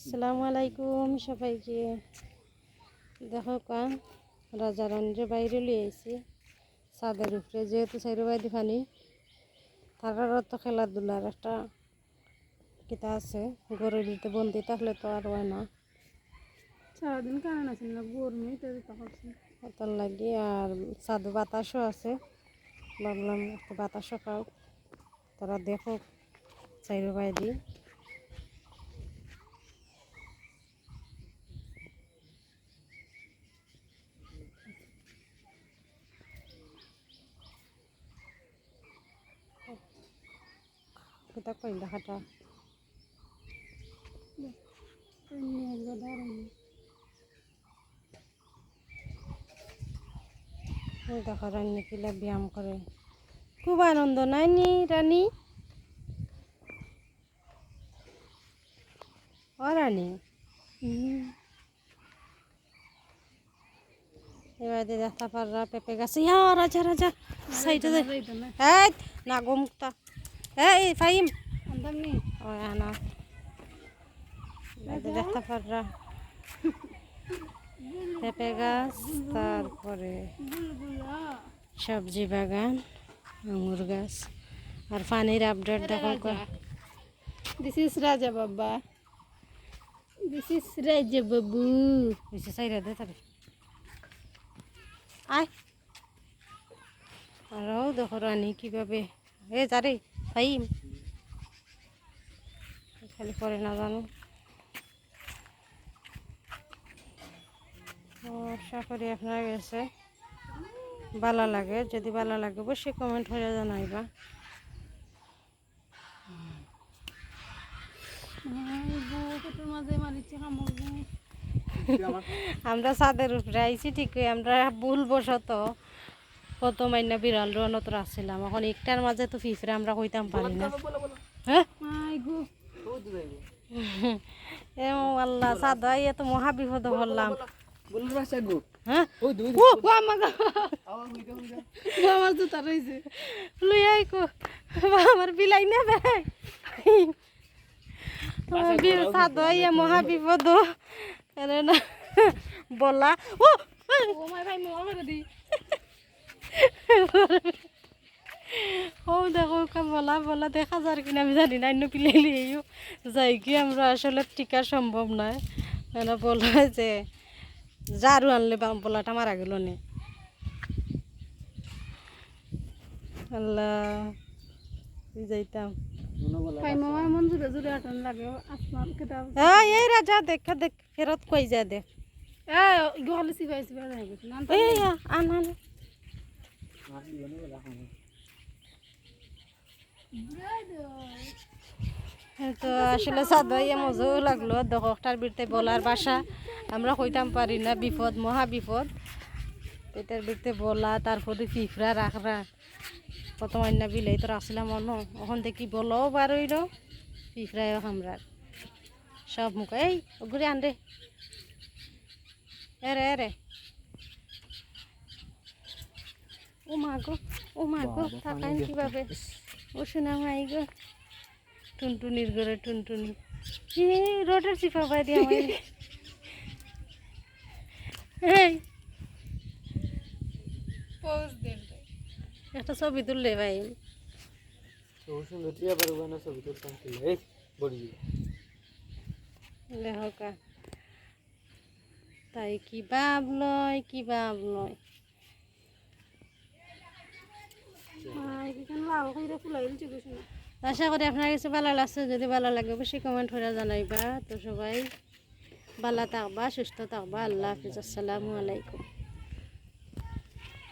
আসসালামু আলাইকুম সবাইকে। দেখো কা রাজা রানীর বাইরে লিয়ে আইছি। ছাদের উপরে যেহেতু সাইড বাইদি ফানি থাকার তো খেলাধুলার একটা কিতা আছে গরুর ভিতরে বন্দি থাকলে তো আর হয় না। সারাদিন কারণ আছে না গরমে তো দিতে তার লাগি আর ছাদে বাতাসও আছে। ভাবলাম একটু বাতাসও খাও তারা দেখো সাইড বাইদি দেখো কিলা ব্যায়াম করে। খুব আনন্দ নাই নি রানী? ও রানী? এবার দিয়ে দেখা পাররা পেঁপে গাছে ইয়া রাজা রাজা সাইডে দে। না। এই না গো মুক্তা এই ফাইম আন্দাম নি ও না দেখতে পাররা। পেঁপে গাছ তারপরে সবজি বাগান আঙুর গাছ আর পানির আপডেট দেখো। দিস ইজ রাজা বাবা। This is Raja Babu. বেশি চাইরা দে তারে। আয়। আরও দেখো রানী কীভাবে। এ যারে। ফাইম খালি পরে না জানো। আশা করি আপনার কাছে ভালো লাগে। যদি ভালো লাগে, অবশ্যই কমেন্ট হয়ে জানাইবা। আমরা ছাদের উপরে আইছি, ঠিকই। আমরা ভুল বশত কত মাইনা বিড়াল রনত আসছিলাম। এখন একটার মাঝে তো ফিফরে আমরা কইতাম পারি না। হ্যাঁ? এ আল্লাহ সাদ ইয়ে তো মহা বিপদ হলাম। হ্যাঁ? দুই আমার বিলাই না ভাই। সাদ ইয়ে মহা বিপদ বলা ও ভাই মোয়া করে দি ও দেখো বলা বলা দেখা যার কিনা আমি জানি না অন্য পিলাইলি যাই কি আমরা আসলে টিকা সম্ভব নয় মানে বলা যে জারু আনলে বলাটা মারা গেল নে। আল্লাহ যাইতাম। এই রাজা দেখ দেখ ফেরত কই যা দেখ। আন আন। তো আসলে সাদাইয়া মজাও লাগল দশটার বিরতে বলার বাসা আমরা কইতাম পারি না, বিপদ, মহা বিপদ। এটার বিরতে বলা, তারপরে ফিফরা রাখরা কত অন্য বিলাই তো আসলাম মন ওখান থেকে বলাও বার হইল ফিফরায় আমরার সব মুখ এই ঘুরে আন রে এরে এরে ও মা গো ও মা গো কীভাবে? ও শোনা মাই গো টুনটুনির ঘরে টুনটুনি। এ রোডের চিপা পাই দিয়ে আমার এই। পোজ দেন একটা ছবি তুললে ভাই। সুন্দর টিয়া পারব না ছবি তুলতাম এই বড়ি। লেহকা। তাই কি ভাব লয় কি ভাব লয়? আশা করি আপনার কাছে ভালো লাগছে, যদি ভালো লাগে অবশ্যই কমেন্ট করে জানাইবা। তো সবাই ভালো থাকবা, সুস্থ থাকবা, আল্লাহ হাফিজ, আসসালামু আলাইকুম।